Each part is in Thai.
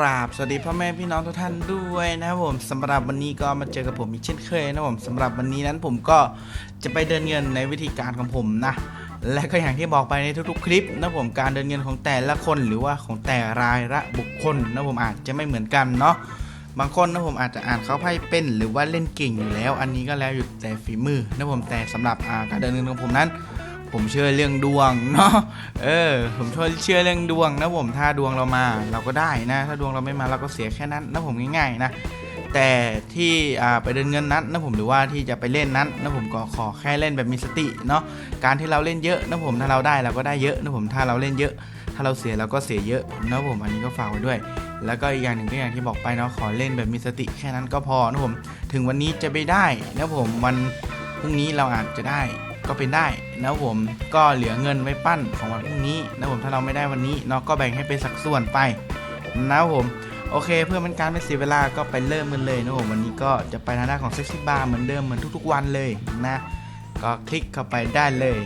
ราบสวัสดีพ่อแม่พี่น้องทุกท่านด้วยนะครับผมสำหรับวันนี้ก็มาเจอกับผมอีกเช่นเคยนะครับผมสำหรับวันนี้นั้นผมก็จะไปเดินเงินในวิธีการของผมนะและก็อย่างที่บอกไปในทุกๆ คลิปนะผมการเดินเงินของแต่ละคนหรือว่าของแต่รายละบุคคลนะผมอาจจะไม่เหมือนกันเนาะบางคนนะผมอาจจะอ่านเขาไพ่เป็นหรือว่าเล่นเก่งอยู่แล้ว อันนี้ก็แล้วอยู่แต่ฝีมือนะผมแต่สำหรับการเดินเงินของผมนั้น ผมเชื่อเรื่องดวงเนาะเออ ผมชเชื่อเรื่องดวงนะผมถ้าดวงเรามาเราก็ได้นะ ถ้าดวงเราไม่มาเราก็เสียแค่นั้นนะผมง่ายๆนะแต่ที่ไปเดินเงินนั้นนะผมหรือว่าที่จะไปเล่นนั้นนะผมก็ขอแค่เล่นแบบมีสติเนาะการที่เราเล่นเยอะนะผมถ้าเราได้เราก็ได้เยอะนะผมถ้าเราเล่นเยอะ ถ้าเราเสียเราก็เสียเยอะนะผมอันนี้ก็ฝากไว้ด้วย แล้วก็อีกอย่างหนึ่งก็อย่างที่บอกไปเนาะขอเล่นแบบมีสติแค่นั้นก็พอนะผมถึงวันนี้จะไม่ได้นะผมวันพรุ่งนี้เราอาจจะได้ ก็เป็นได้นะผมก็เหลือเงินไว้ปั้นของวันพรุ่งนี้นะผมถ้าเราไม่ได้วันนี้เนาะก็แบ่งให้เป็นสัดส่วนไปนะผมโอเค เพื่อเป็นการไม่เสียเวลาก็ไปเริ่มกันเลยนะผมวันนี้ก็จะไปทางด้านของเซ็กซี่บาร์เหมือนเดิมเหมือนทุกๆวันเลยนะก็คลิกเข้าไปได้เลย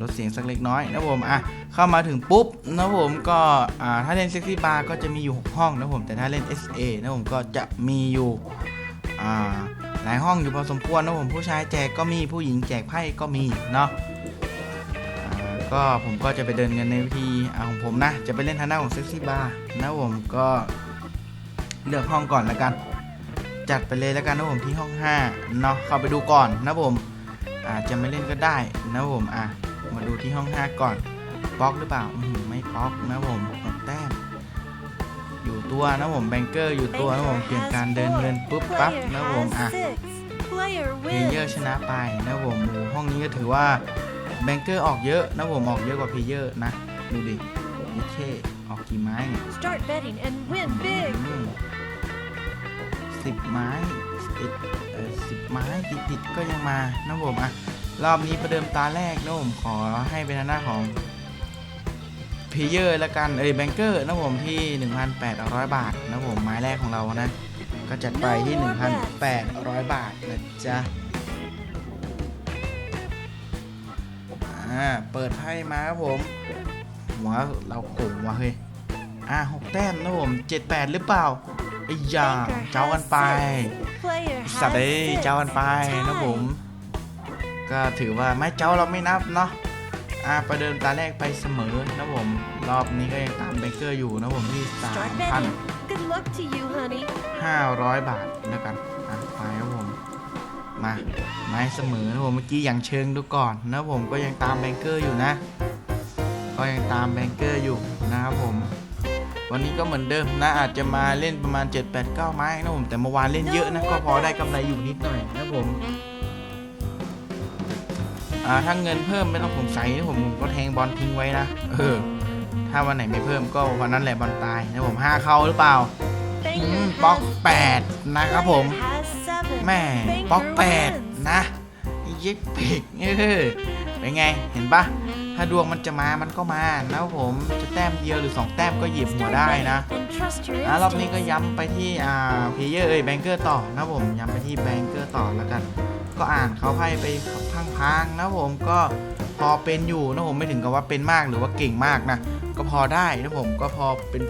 ลดเสียงสักเล็กน้อยนะผมอะเข้ามาถึงปุ๊บนะผมก็อ่าถ้าเล่นเซ็กซี่บาร์ก็จะมีอยู่ 6 ห้องนะผมแต่ถ้าเล่น SA นะผมก็จะมีอยู่อ่า หลายห้องอยู่พอสมควรนะผมผู้ชายแจกก็มีผู้หญิงแจกไพ่ก็มีเนาะก็ผมก็จะไปเดินกันในวิธีอของผมนะ จะไปเล่นทางหน้าของเซ็กซี่บาร์นะผมก็เลือกห้องก่อนแล้วกัน จัดไปเลยแล้วกันนะผมที่ห้อง5เนาะเข้าไปดูก่อนนะผมอาจจะไม่เล่นก็ได้นะผมอะมาดูที่ห้อง 5 ก่อนป๊อกหรือเปล่าไม่ป๊อกนะผม ตัวนะผมแบงเกอร์อยู่ตัวนะผมเปลี่ยนการเดินเงินปุ๊บปั๊บนะผมอะ Player เพลเยอร์ wins. ชนะไปนะผมโอ้โหห้องนี้ก็ถือว่าแบงเกอร์ออกเยอะนะผมออกเยอะกว่าเพลเยอร์นะดูดินี่เท่ออกกี่ไม้เนี่ย Start betting and win big. สิบไม้สิบเออสิบไม้ติดติดๆก็ยังมานะผมอะรอบนี้ประเดิมตาแรกนะผมขอให้เป็นหน้าของ เพลเยอร์ละกันเอ้ยแบงเกอร์นะผมที่ 1,800 บาทนะผมไม้แรกของเรานะ ก็จัดไปที่ 1,800 บาทนะจ๊ะอ่าเปิดไพ่มาครับผมหัวเราโก่งว่ะเฮ้ยอ่าหกแต้มนะผมเจ็ดแปดหรือเปล่าไอ้ยา Banker เจ้ากันไป has Player สัตว์ has เอ้ย six. เจ้ากันไปนะผม ก็ถือว่าไม่เจ้าเราไม่นับเนาะ อ่าประเดิมตาแรกไปเสมอนะผมรอบนี้ก็ยังตามเบเกอร์อยู่นะผมที่ Start betting. Good luck to you, honey. 3,500บาทแล้วกันอะไปครับผมมาไม้เสมอนะผมเมื่อกี้อย่างเชิงดูก่อนนะผมก็ยังตามแบงเกอร์อยู่นะ ก็ยังตามแบงเกอร์อยู่นะครับผม วันนี้ก็เหมือนเดิมนะอาจจะมาเล่นประมาณ 7 8 9 ไม้นะผมแต่เมื่อวานเล่นเยอะนะก็พอได้กำไรอยู่นิดหน่อยนะผม อ่าถ้าเงินเพิ่มไม่ต้องสงสัยนะผมผมก็แทงบอลทิ้งไว้นะเออ ถ้าวันไหนไม่เพิ่มก็วันนั้นแหละบอลตายนะผมห้าเข้าหรือเปล่าอืม Banker ป๊อก has แปดนะครับผม Player has seven. แม่ Banker ป๊อกแปด wins. นะยิกปิกเออเป็นไงเห็นปะถ้าดวงมันจะมามันก็มานะครับผมจะแต้มเดียวหรือ 2 แต้มก็หยิบหัว Start ได้นะ betting and trust your อะรอบนี้ก็ instincts. ย้ำไปที่อ่าเพเยอร์เอ้ยแบงเกอร์ต่อนะครับผมย้ำไปที่แบงเกอร์ต่อแล้วกัน ก็อ่านเขาไพ่ไปพังๆนะครับผมก็พอเป็นอยู่นะผมไม่ถึงกับว่าเป็นมากหรือว่าเก่งมากนะก็พอได้นะผมก็พอเป็น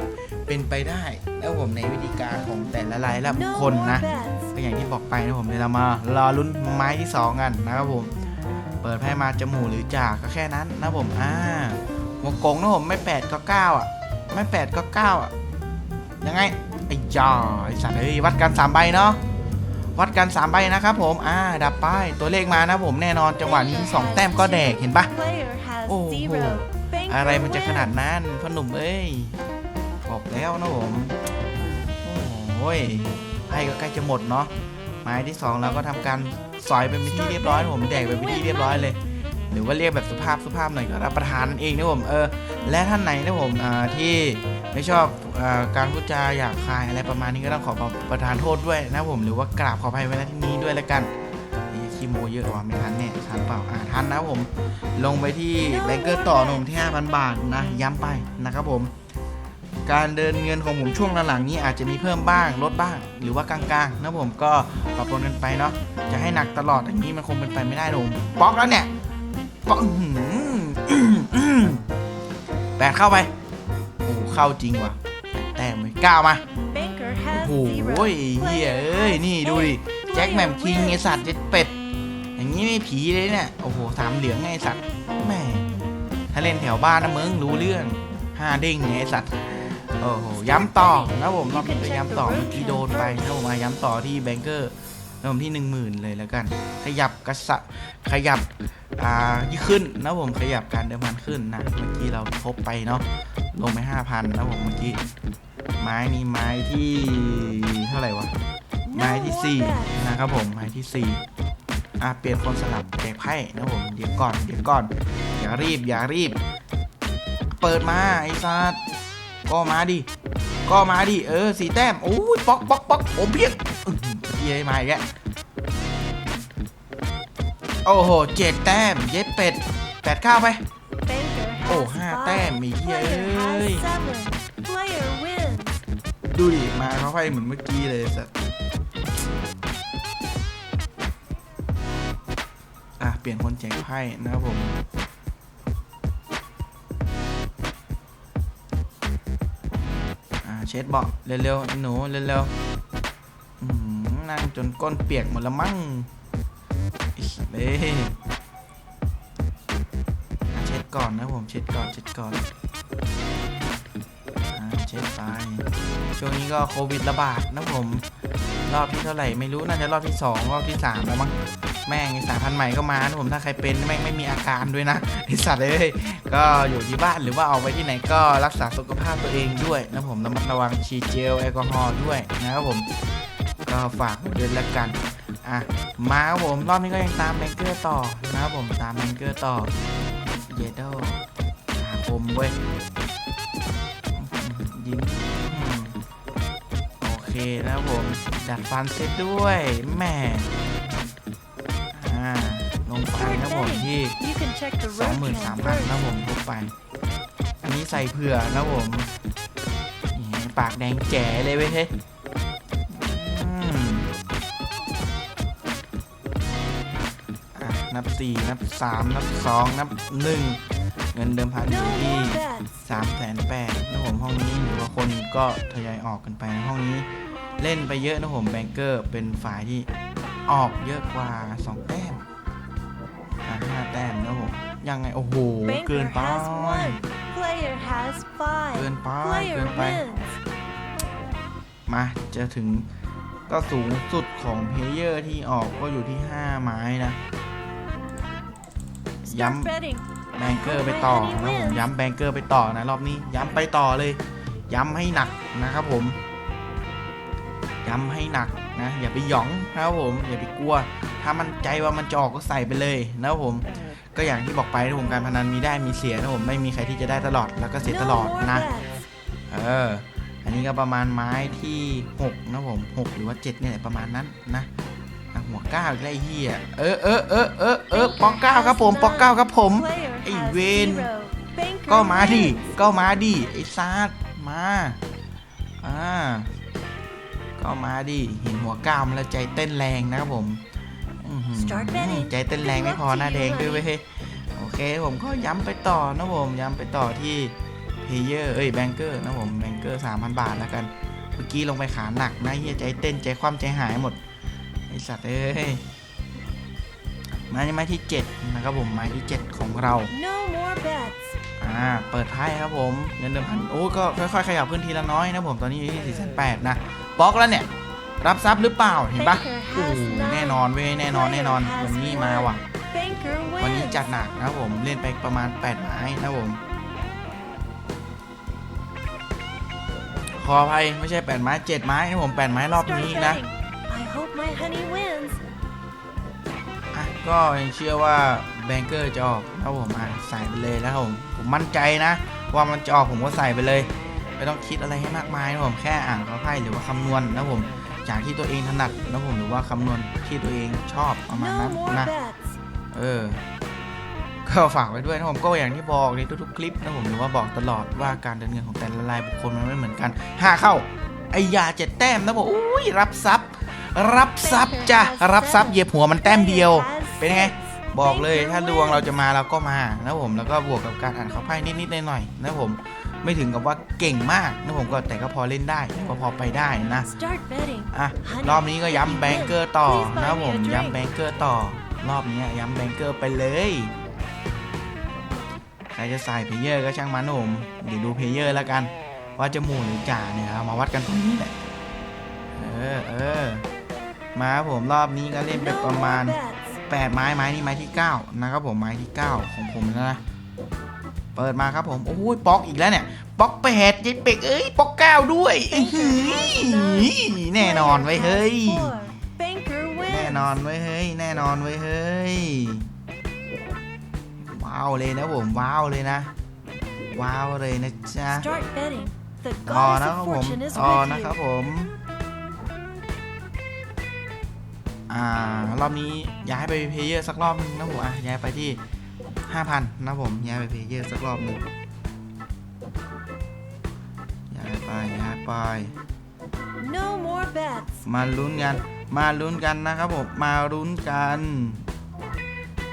เป็นไปได้แล้วผมในวิธีการของแต่ละรายละบุคคลนะก็อย่างที่บอกไปนะผมเดี๋ยวเรามารอลุ้นไม้ที่สองกันนะครับผม เปิดไพ่มาจมูกหรือจากก็แค่นั้นนะผมอ่าหัวกงนะผมไม่แปดก็เก้าอะไม่แปดก็เก้าอะยังไงไอ้ยาไอ้สัตว์เอ้ยวัดกันสามใบเนาะ วัดกันสามใบนะครับผม อ่า ดับป้าย ตัวเลขมานะผมแน่นอนจังหวะนี้สองแต้มก็แดกเห็นปะ Player has โอ้โห zero. Banker อะไรมันจะขนาด wins. นั้นพ่อหนุ่มเอ้ย บอกแล้วนะผม โอ้ยไพ่ก็ใกล้จะหมดเนาะ ไม้ที่สองเราก็ทำการสอยเป็นที่เรียบร้อยนะผมแดกเป็นที่เรียบร้อยเลย หรือว่าเรียกแบบสุภาพสุภาพหน่อยก็รับประทานเองนะผมเออและท่านไหนนะผมที่ไม่ชอบอการพูดจาหยาบคายอะไรประมาณนี้ก็ต้องขอประทานโทษด้วยนะผมหรือว่ากราบขออภัยไว้ณที่นี้ด้วยแล้วกันนี่คีโมเยอะว่ะไม่ทันแน่ทันเปล่าอ่าทันนะผมลงไปที่แบงเกอร์ต่อหนุ่มที่ 5,000 บาทนะย้ำไปนะครับผมการเดินเงินของผมช่วงหลังๆนี้อาจจะมีเพิ่มบ้างลดบ้าง หรือว่ากลางๆนะผมก็ปรับปนกันไปเนาะจะให้หนักตลอดอย่างนี้มันคงเป็นไปไม่ได้หนุ่มบล็อกแล้วเนี่ย กอื้อหือแปดเข้าไป โอ้โหเข้าจริงว่ะแต้มเลยก้าวมา Banker โอ้ has โห zero. เฮีย Player เอ้ย นี่ดูดิ Player แจ็คแหมมคิงไอสัตว์เจ็ดเป็ด อย่างนี้ไม่ผีเลยเนี่ย โอ้โหสามเหลืองไงไอสัตว์แหม่ถ้าเล่นแถวบ้านนะมึงรู้เรื่องห้าเด้งไงไอสัตว์โอ้โหย้ำต่อนะผมรอบนี้ก็ย้ำต่อเมื่อกี้โดนไปนะผมมาย้ำต่อที่แบงเกอร์ นะผมที่หนึ่งหมื่นเลยแล้วกัน ขยับกระสะขยับอ่ายี่ขึ้นนะผมขยับการเดิมพันขึ้นนะเมื่อกี้เราทบไปเนาะลงไปห้าพันะผมเมื่อกี้ไม้นี้ไม้ที่เท่าไหร่วะไม้ที่สี่นะครับผมไม้ที่สี่อะเปลี่ยนคนสลับแจกไพ่นะผมเดี๋ยวก่อนเดี๋ยวก่อน อย่ารีบอย่ารีบ เปิดมาไอ้สัตว์ก็มาดิก็มาดิเออสีแต้มโอ้ยป๊อกป๊อกป๊อกโอ้เพียง อื้อหือเย้ยมาอีกแล้วโอ้โหเจ็ดแต้ม เย็ดเป็ดแปดข้าวไป Banker โอ้ has ห้า five. แต้มมีเฮ้ย Player เอ้ย has seven. Player wins. ดูดิ มาเขาไพ่เหมือนเมื่อกี้เลยสัตว์อะ เปลี่ยนคนแจกไพ่นะครับผมอ่าเช็ดเบาะเร็วๆไอ้หนูเร็วๆอืม นั่งจนก้นเปียกหมดล้วมั้งเอ้ยอ่เช็ดก่อนนะผมเช็ดก่อนเช็ดก่อนอาเช็ดไปช่วงนี้ก็โควิดระบาดนะผม รอบที่เท่าไหร่ไม่รู้น่าจะรอบที่ 2 รอบที่ 3 แล้วมั้งแม่งไอสายพันธุ์ใหม่ก็มานะผมถ้าใครเป็นแม่งไม่มีอาการด้วยนะไอสัตว์เอ้ยก็อยู่ที่บ้านหรือว่าออกไปที่ไหนก็รักษาสุขภาพตัวเองด้วยนะผมระมัดระวังฉีดเจลแอลกอฮอล์ด้วยนะครับผม ก็ฝากไว้ด้วยละกัน อะ มาครับผมรอบนี้ก็ยังตามแบงเกอร์ต่อนะครับผมตามแบงเกอร์ต่อ เยโดหาคมเว้ย ยิ้มอืมโอเคนะครับผม ดัดฟันเสร็จด้วยแหม่อ่า ลงไปนะครับผมที่ You can check the road cam 23,000 first. นะครับผมลงไป อันนี้ใส่เผื่อนะครับผมนี่ปากแดงแจ๋เลยเว้ยเฮ้ นับ 4 นับ 3 นับ 2 นับ 1 เงินเดิมพันอยู่ No ที่ more bets. สามแสนแปดนะผมห้องนี้หรือว่าคนก็ทยอยออกกันไปนะห้องนี้เล่นไปเยอะนะผมแบงเกอร์เป็นฝ่ายที่ออกเยอะกว่า 2 แต้มอะห้าแต้มนะผมยังไง โอ้โห เกิ Banker นไป has one. Player has five. เกินไป Player เกินไป wins. มาจะถึงก็สูงสุดของเพลเยอร์ที่ออกก็อยู่ที่ 5 ไม้นะ Start ย้ำแบงเกอร์ไปต่อนะผมย้ำแบงเกอร์ไปต่อนะรอบนี้ย้ำไปต่อเลย ย้ำให้หนักนะครับผม ย้ำให้หนักนะอย่าไปหยองนะครับผมอย่าไปกลัว ถ้ามันใจว่ามันจะออกก็ใส่ไปเลยนะครับผมก็อย่างที่บอกไปนะผมการพนันมีได้มีเสียนะผมไม่มีใครที่จะได้ตลอดแล้วก็เสียตลอดนะเอออันนี้ก็ประมาณไม้ที่ 6 นะผม 6 หรือว่า 7 เนี่ยประมาณนั้นนะ หัวก้าวอีกแล้วไอ้เหี้ยเออเออเออเออเออปอกเก้าครับผมปอกเก้าครับผม Player ไอ้ has เวน zero. Banker ก็มาดิ wins. ก็มาดิไอ้ซาดมาอ่าก็มาดิเห็นหัวก้าวมันแล้วใจเต้นแรงนะครับผมอื้อหือ Start betting ใจเต้นแรงไม่พอหน้าแดงด้วยเว้ยโอเคผมก็ย้ำไปต่อนะผมย้ำไปต่อที่เพเยอร์เอ้ยแบงเกอร์นะผมแบงเกอร์สามพันบาทแล้วกัน เมื่อกี้ลงไปขาหนักนะเฮียใจเต้นใจคว่ำใจหายหมดไอสัตว์เอ้ยไม้ไม้ที่7นะครับผมไม้ที่ 7 ของเรา No more bets. อ่าเปิดไพ่ครับผมเงินเดิมพันโอ้ก็ค่อยๆขยับขึ้นทีละน้อยนะผมตอนนี้อยู่ที่สี่แสนแปดนะบล็อกแล้วเนี่ย รับทรัพย์หรือเปล่าเห็นปะ Banker โอ้ has โห nine. แน่นอนเว้ยแน่นอนแน่นอน Player วัน has นี้มา one. ว่ะ Banker วันนี้ wins. จัดหนักนะครับผมเล่นไปประมาณ 8 ไม้นะครับผมขออภัยไม่ใช่ 8 ไม้ 7 ไม้นะผม 8 ไม้รอบ Start นี้นะ betting. I hope my honey wins. อะก็ยังเชื่อว่าแบงเกอร์จะออกนะครับผมอะใส่ไปเลยนะครับผมผมมั่นใจนะ ว่ามันจะออกผมก็ใส่ไปเลย ไม่ต้องคิดอะไรให้มากมายนะผมแค่อ่านข้อไพ่หรือว่าคำนวณนะผมจากที่ตัวเองถนัดนะผมหรือว่าคำนวณที่ตัวเองชอบประมาณ No นั้น more นะ bets. เออ ก็ฝากไว้ด้วยนะผมก็อย่างที่บอกในทุกๆคลิปนะผมหรือว่าบอกตลอดว่าการเดินเงินของแต่ละรายบุคคลมันไม่เหมือนกันห้าเข้าไอ้ยาเจ็ดแต้มนะผมอุ้ยรับทรัพย์ รับทรัพย์จ้ะรับทรัพย์เหยียบหัวมันแต้มเดียว เป็นไงบอกเลยถ้าดวงเราจะมาเราก็มานะผมแล้วก็บวกกับการอ่านเขาไพ่นิดๆหน่อยๆนะผมไม่ถึงกับว่าเก่งมากนะผมก็แต่ก็พอเล่นได้ก็พอไปได้นะ Start betting. อะรอบนี้ก็ย้ำแบงเกอร์ต่อนะผมย้ำแบงเกอร์ต่อ รอบนี้ย้ำแบงเกอร์ไปเลยใครจะใส่เพลเยอร์ก็ช่างมันนะผมเดี๋ยวดูเพลเยอร์แล้วกัน ว่าจะหมู่หรือจ่าเนี่ยเอามาวัดกันตรงนี้แหละเออเออ มาครับผมรอบนี้ก็เล่นไป No ประมาณ more bets. 8ไม้ไม้นี่ไม้ที่ 9 นะครับผมไม้ที่ 9 ของผมนะเปิดมาครับผมโอ้ยป๊อกอีกแล้วเนี่ยป๊อกแปดยัยเป็กเอ้ยป๊อกเก้าด้วยอื้อหือแน่นอนไว้ยเฮ้ย Four. Banker แน่ wins. นอนไว้ยเฮ้ยแน่นอนไว้ยเฮ้ยว้าวเลยนะผมว้าวเลยนะว้าวเลยนะจ๊ะ Start betting. The ต่อ goddess นะ of ครับผม fortune is ต่อ with นะครับ you. ผม อ่ารอบนี้ย้ายไปเพลเยอร์สักรอบนึงนะผมอะย้ายไปที่ 5,000นะผมย้ายไปเพลเยอร์สักรอบหนึ่งย้ายไปย้ายไป No more bets. มาลุ้นกัน มาลุ้นกันนะครับผมมาลุ้นกัน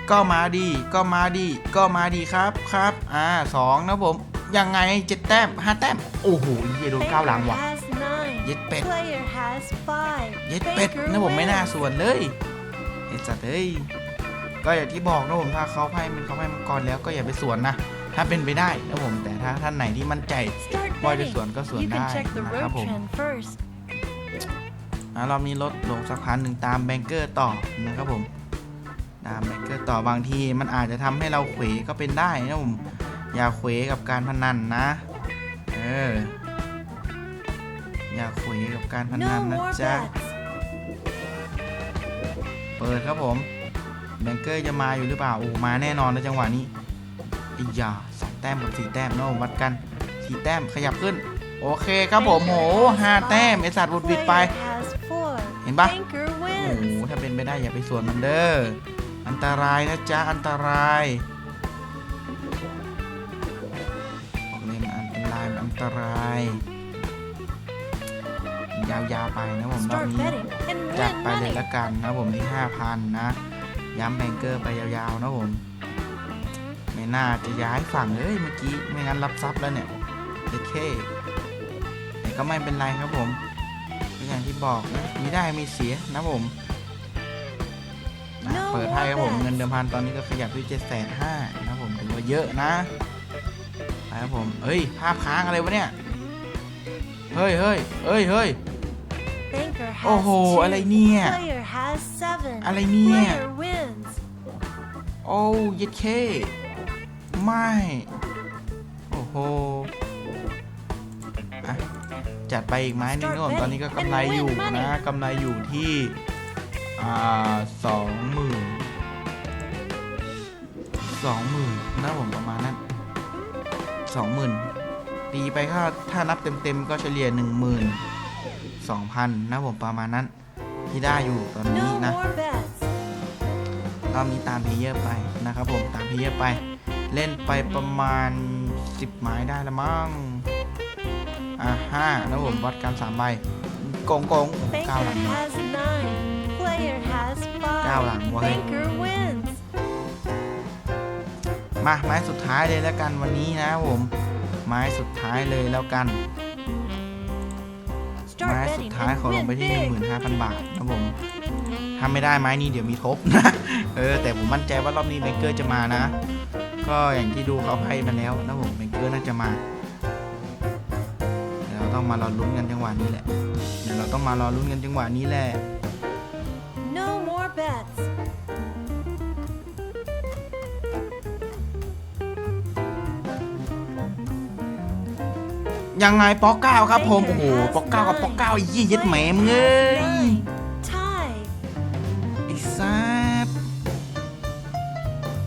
ก็มาดีก็มาดีก็มาดีครับครับ อ่าสองนะผมยังไงเจ็ดแต้มห้าแต้ม โอ้โหเหี้ยโดนก้าวหลัง Banker ว่ะ has nine. เย็ดเป็ด Player has five. เย็ดเป็ด Banker นะผมไม่น่า wins. ส่วนเลยเอ็ดสัตว์เอ้ยก็อย่างที่บอกนะผมถ้าเขาไพ่มันเขาไพ่มังกรแล้วก็อย่าไปสวนนะ ถ้าเป็นไปได้นะผมแต่ถ้าท่านไหนที่มั่นใจ Start ว่าจะ betting. สวนก็สวน You ได้ can check the นะครับ road ผม trend first. อะรอบนี้ลดลงสักพันหนึ่งตามแบงเกอร์ต่อนะครับผมตามแบงเกอร์ต่อบางทีมันอาจจะทำให้เราเขวก็เป็นได้นะผมอย่าเขวกับการพนันนะ เออ อย่าเขวกับการพนั No นนะ more จ๊ะ bets. เปิดครับผมแบงเกอร์จะมาอยู่หรือเปล่า โอ้มาแน่นอนในจังหวะนี้อีหยาสองแต้มกับสี่แต้มเนาะวัดกันสี่แต้มขยับขึ้น โอเคครับผมโหห้าแต้มไอสัตว์บุดบิดไป Player has four. เห็นปะ Banker โอ้โห wins. ถ้าเป็นไปได้อย่าไปสวนมันเด้ออันตรายนะจ๊ะ อันตรายบอกเลยมันอันตรายมันอันตราย ยาวๆไปนะผมรอบ Start นี้ betting and จัด win ไปเลย money. ละกันนะผมที่5,000นะย้ำแบงเกอร์ไปยาวๆนะผม ไม่น่าจะย้ายฝั่งเลยเมื่อกี้ไม่งั้นรับทรัพย์แล้วเนี่ยโอเคแต่ก็ไม่เป็นไรครับผมก็อย่างที่บอกนะมีได้มีเสียนะผมนะ No เปิดไพ่ครับผม more bets เงินเดิมพันตอนนี้ก็ขยับที่เจ็ดแสนห้านะผมถือว่าเยอะนะไปครับผมเอ้ยภาพค้างอะไรวะเนี่ยเฮ้ยเฮ้ยเฮ้ยเฮ้ย Banker has โอ้โห two. อะไรเนี่ย Player has seven. อะไรเนี่ย Player wins. โอ้ยดเค ไม่ โอ้โหอะจัดไปอีกไม้หนึงก่อนตอนนี้ก็กำไรอยู่นะกำไรอยู่ที่ อ่าสองหมื่นสองหมื่นนะผมประมาณนั้นสองหมื่นตีไปก็ถ้านับเต็มๆก็เฉลี่ยหนึ่งหมื่น สองพันนะผมประมาณนั้นที่ได้อยู่ตอนนี้ No นะ more bets. รอบนี้ตามเพลเยอร์ไปนะครับผมตามเพลเยอร์ไป เล่นไปประมาณ 10 ไม้ได้ละมั้งอะห้าแล้วผมวัดกัน3ใบโกงโกงเก้า Banker หลัง has nine. Player has five. เก้าหลังเว้ย Banker wins. มาไม้สุดท้ายเลยแล้วกันวันนี้นะผมไม้สุดท้ายเลยแล้วกัน Start ไม้สุด betting ท้าย and ขอลงไป win ที่ big. 15,000 บาทนะผมถ้าไม่ได้ไม้นี้เดี๋ยวมีทบนะ เออ แต่ผมมั่นใจว่ารอบนี้แบงเกอร์จะมานะ ก็อย่างที่ดูเขาไพ่มาแล้วนะผมแบงเกอร์น่าจะมาเดี๋ยวเราต้องมารอลุ้นกันจังหวะนี้แหละเดี๋ยวเราต้องมารอลุ้นกันจังหวะนี้แหละ ยังไงป๊อกเก้าครับผมโอ้โหป๊อกเก้ากับป๊อกเก้าไอ้ยี่ยัดแหมมึงเอ้ย Nine. Tie. ไอ้ซับ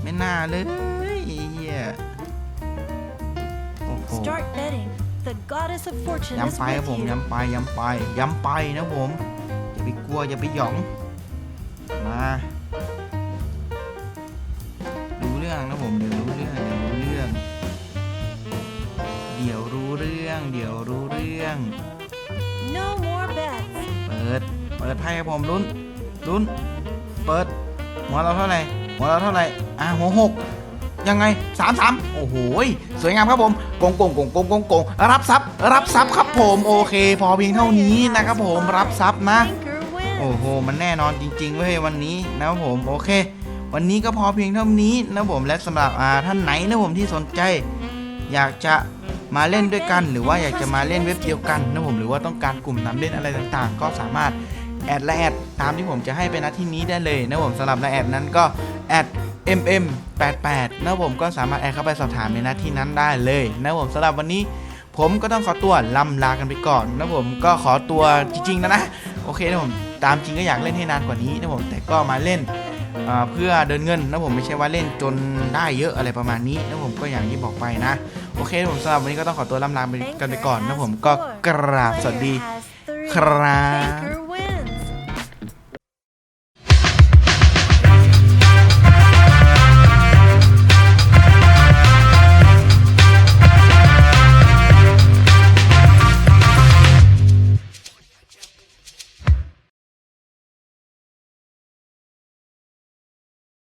ไม่น่าเลยไอ้เหี้ยโอ้โห Start betting. The goddess of fortune is ย้ำไปครับ with ผม you. ย้ำไปย้ำไปย้ำไปนะผมอย่าไปกลัวอย่าไปหยองมารู้เรื่องนะผมเดี๋ยวรู้เรื่องเดี๋ เปิดไพ่ครับผมลุ้นลุ้น เปิด หัวเราเท่าไหร่หัวเราเท่าไหร่อ่าหัวหกยังไงสามสามโอ้โหสวยงามครับผมโกงโกงโกงโกงโกงกงรับทรัพย์ รับทรัพย์ครับผมโอเค พอเพียงเท่านี้นะครับผมรับทรัพย์นะ โอ้โห มันแน่นอนจริงๆเว้ยวันนี้นะครับผมโอเค วันนี้ก็พอเพียงเท่านี้นะผมและสำหรับอ่าท่านไหนนะผมที่สนใจ อยากจะมาเล่นด้วยกัน หรือว่าอยากจะมาเล่นเว็บเดียวกันนะผมหรือว่าต้องการกลุ่มนำเล่นอะไรต่างๆ ก็สามารถ แอดและแอดตามที่ผมจะให้ไปนะที่นี้ได้เลยนะผมสำหรับและแอดนั้นก็แอด mm88 นะผมก็สามารถแอดเข้าไปสอบถามในหน้าที่นั้นได้เลยนะผมสำหรับวันนี้ ผมก็ต้องขอตัวลำลากันไปก่อนนะผมก็ขอตัวจริงๆนะนะโอเคนะผมตามจริงก็อยากเล่นให้นานกว่านี้นะผมแต่ก็มาเล่นเพื่อเดินเงินนะผมไม่ใช่ว่าเล่นจนได้เยอะอะไรประมาณนี้นะผมก็อย่างที่บอกไปนะ โอเคผมสำหรับวันนี้ก็ต้องขอตัวลำลาไปกันไปก่อนนะผมก็กราบสวัสดีครับ